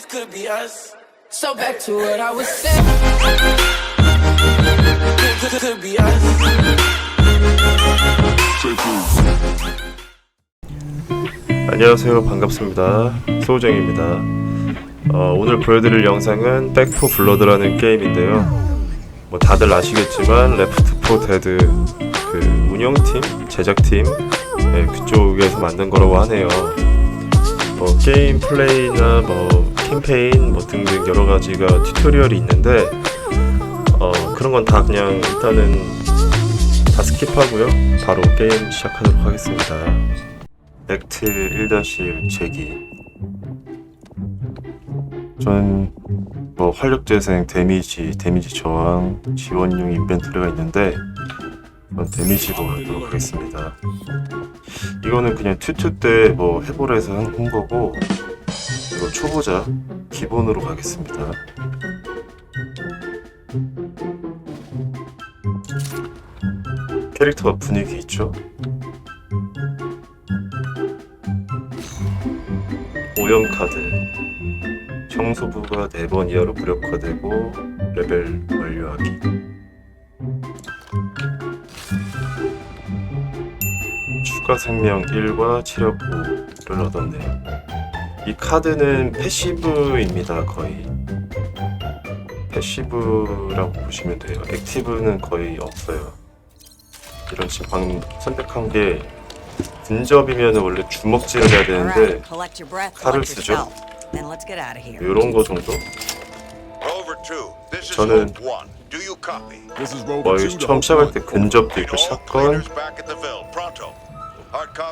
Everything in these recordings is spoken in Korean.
this could be us. So back to what I was saying. Could, be us. 안녕하세요 반갑습니다 소우정입니다 어, 오늘 보여드릴 영상은 백포 블러드라는 게임인데요 뭐 다들 아시겠지만 레프트 포 데드 그 운영팀 제작팀 네, 그쪽에서 만든 거라고 하네요 뭐 게임 플레이나 뭐 캠페인 뭐 등등 여러 가지가 튜토리얼이 있는데 어, 그런 건 다 그냥 일단은 다 스킵하고요. 바로 게임 시작하도록 하겠습니다. 액트 1-1 제기. 저는 뭐 활력 재생, 데미지, 데미지 저항, 지원용 인벤토리가 있는데 전 데미지로 하도록 하겠습니다. 이거는 그냥 튜토 때뭐 해보라 해서 한한 거고 이거 초보자 기본으로 가겠습니다. 캐릭터 분위기 있죠? 오염 카드. 청소부가 4번 이하로 무력화되고 레벨 완료하기. 추가 생명 1과 체력 5를 얻었네요 이 카드는 패시브입니다 거의 패시브라고 보시면 돼요 액티브는 거의 없어요 이런 지금 방금 선택한 게 근접이면 원래 주먹질을 해야 되는데 칼을 쓰죠. 이런 거 정도? Rover 2, this is 저는- Hope 1. Do you copy? This is Rover 뭐2 이거 to 처음 시작할 1. 때 근접도 있고 샷건?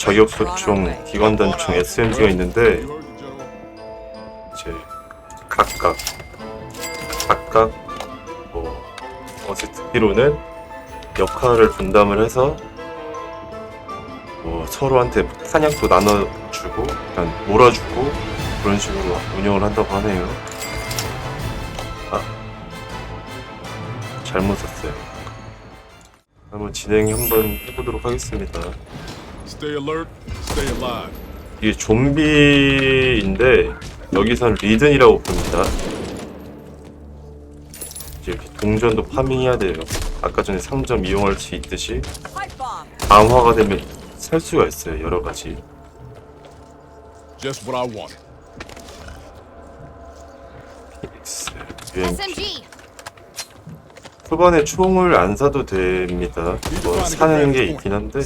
저격소총, 기관단총, SMG가 있는데 이제 각각 각각 뭐 어제 듣기로는 역할을 분담을 해서 뭐 서로한테 탄약도 나눠주고 약간 몰아주고 그런 식으로 운영을 한다고 하네요. 아 잘못 썼어요. 한번 진행 한번 해보도록 하겠습니다. Stay alert, stay alive. 이게 좀비인데 여기선 리든이라고 봅니다. 이제 이렇게 동전도 파밍해야 돼요. 아까 전에 상점 이용할 수 있듯이. 강화가 되면 살 수가 있어요. 여러 가지. Just what I want. SMG. 초반에 총을 안 사도 됩니다. 뭐 사는 게 있긴 한데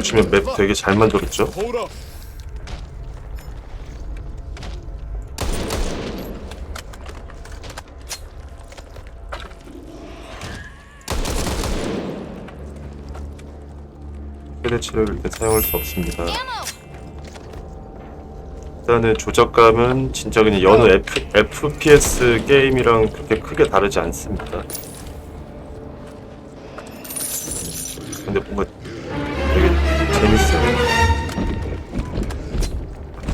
보시면 맵 되게 잘 만들었죠. Hold up. 최대 치료를 일단 사용할 수 없습니다. 일단은 조작감은 진짜 그냥 여느 F, FPS 게임이랑 그렇게 크게 다르지 않습니다. 근데 뭔가 재밌어요.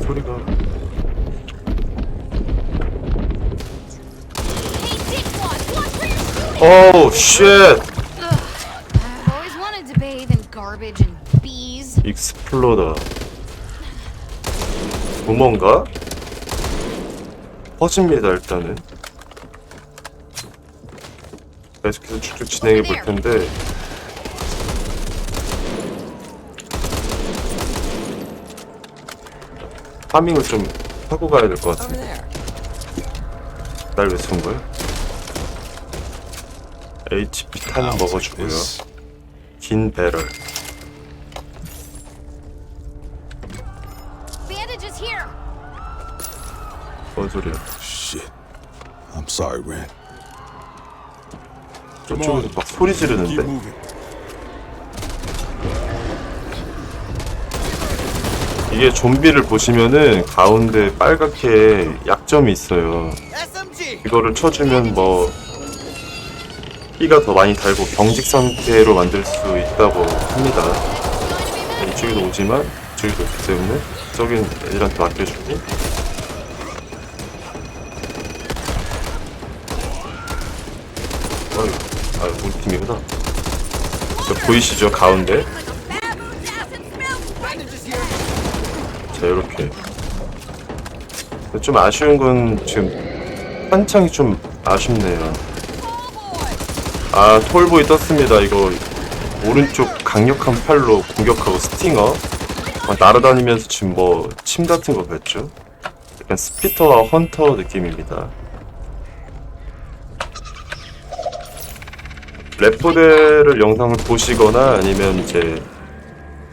소리가 오우 쉣! I've always wanted to bathe in garbage and bees. 익스플로더 구멍가? 퍼집니다 일단은 계속해서 쭉쭉 진행해 볼 텐데 파밍을 좀 하고 가야 될 것 같은데 there. 날왜 쏜 거야? HP 탄은 먹어주고요 긴 배럴. 뭔 소리야 Shit. I'm sorry, Ren. 저쪽에서 막 소리 지르는데 moving. 이게 좀비를 보시면은 가운데 빨갛게 약점이 있어요. 이거를 쳐주면 뭐 피가 더 많이 달고 병직 상태로 만들 수 있다고 합니다. 이쪽에도 오지만 이쪽에도 없기 때문에 저긴 애들한테 맡겨주고 어이, 아 우리 팀이구나. 저 보이시죠 가운데 자 이렇게. 좀 아쉬운 건 지금 한창이 좀 아쉽네요. 아 톨보이 떴습니다. 이거 오른쪽 강력한 팔로 공격하고 스팅어. 막 날아다니면서 지금 뭐 침 같은 거 뱉죠? 약간 스피터와 헌터 느낌입니다. 레포데를 영상을 보시거나 아니면 이제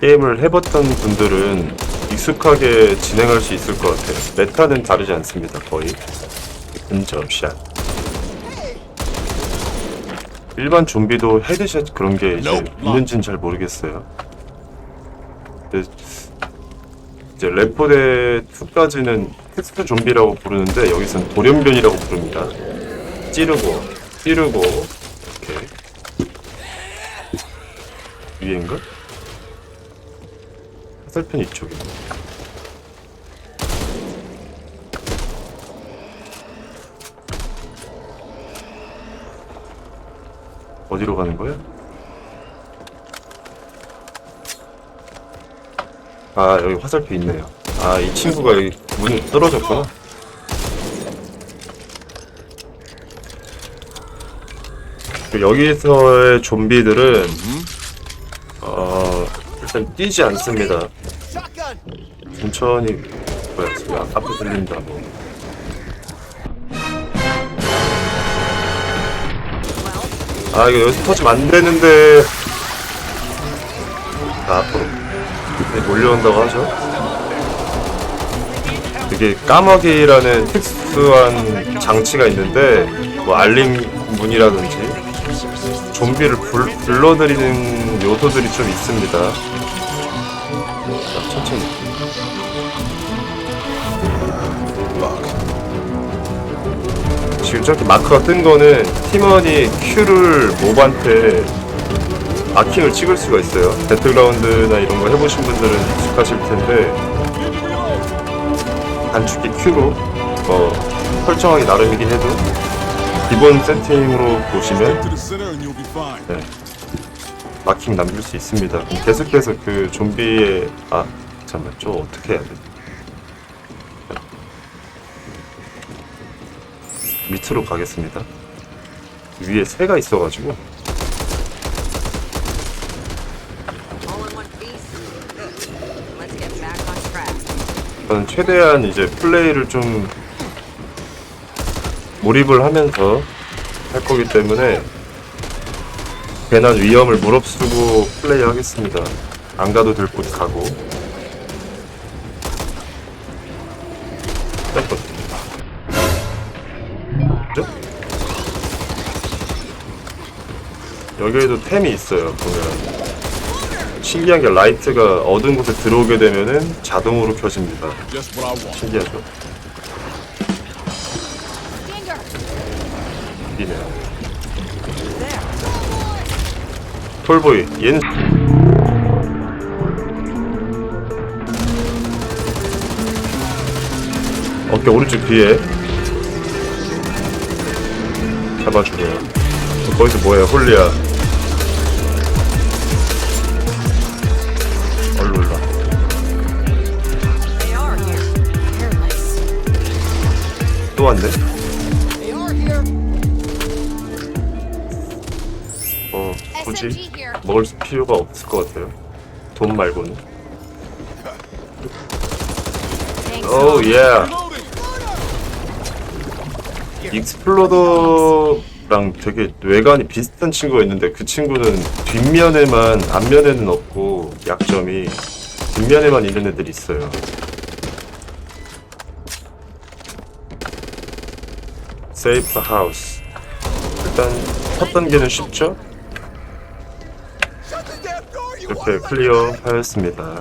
게임을 해봤던 분들은 익숙하게 진행할 수 있을 것 같아요. 메타는 다르지 않습니다, 거의. 근접샷. 일반 좀비도 헤드샷 그런 게 이제 있는지는 잘 모르겠어요. 근데 이제 레포데 2까지는 텍스트 좀비라고 부르는데 여기서는 돌연변이라고 부릅니다. 찌르고, 찌르고, 이렇게. 위인가? 화살편 이쪽에. 어디로 가는 거야? 아 여기 화살표 있네요. 아 이 친구가 여기 문이 떨어졌구나. 그 여기서의 좀비들은 어 일단 뛰지 않습니다. 천천히 뭐야 지금 앞- 앞에 들린다 뭐. 아 이거 여기서 터지면 안 되는데. 자 앞으로. 네, 몰려온다고 하죠? 이게 까마귀라는 특수한 장치가 있는데 뭐 알림 문이라든지 좀비를 불, 불러들이는 요소들이 좀 있습니다. 자 천천히 지금 저렇게 마크가 뜬 거는 팀원이 Q를 몹한테 마킹을 찍을 수가 있어요. 배틀그라운드나 이런 거 해보신 분들은 익숙하실 텐데 단축키 Q로 어, 설정하기 나름이긴 해도 기본 세팅으로 보시면 fine. 마킹 남길 수 있습니다. 계속해서 그 좀비의 아 잠깐만 저 어떻게 해야 돼? 밑으로 가겠습니다. 위에 새가 있어가지고. 저는 최대한 이제 플레이를 좀 몰입을 하면서 할 거기 때문에 괜한 위험을 무릅쓰고 플레이 하겠습니다. 안 가도 될 곳 가고. 여기에도 템이 있어요. 보면 신기한 게 라이트가 어두운 곳에 들어오게 되면은 자동으로 켜집니다. 신기하죠? 이네요. 톨보이 얘는 어깨 오른쪽 뒤에 잡아주고요. 거기서 뭐예요, 홀리야? 또 왔네. 어, 굳이. 먹을 필요가 없을 것 같아요. 돈 말고는. 오, 예. 익스플로더랑 되게 외관이 비슷한 친구가 있는데 그 친구는 뒷면에만 앞면에는 없고 약점이 뒷면에만 있는 애들이 있어요. 세이프 하우스. 일단 첫 단계는 쉽죠? 이렇게 클리어 하였습니다.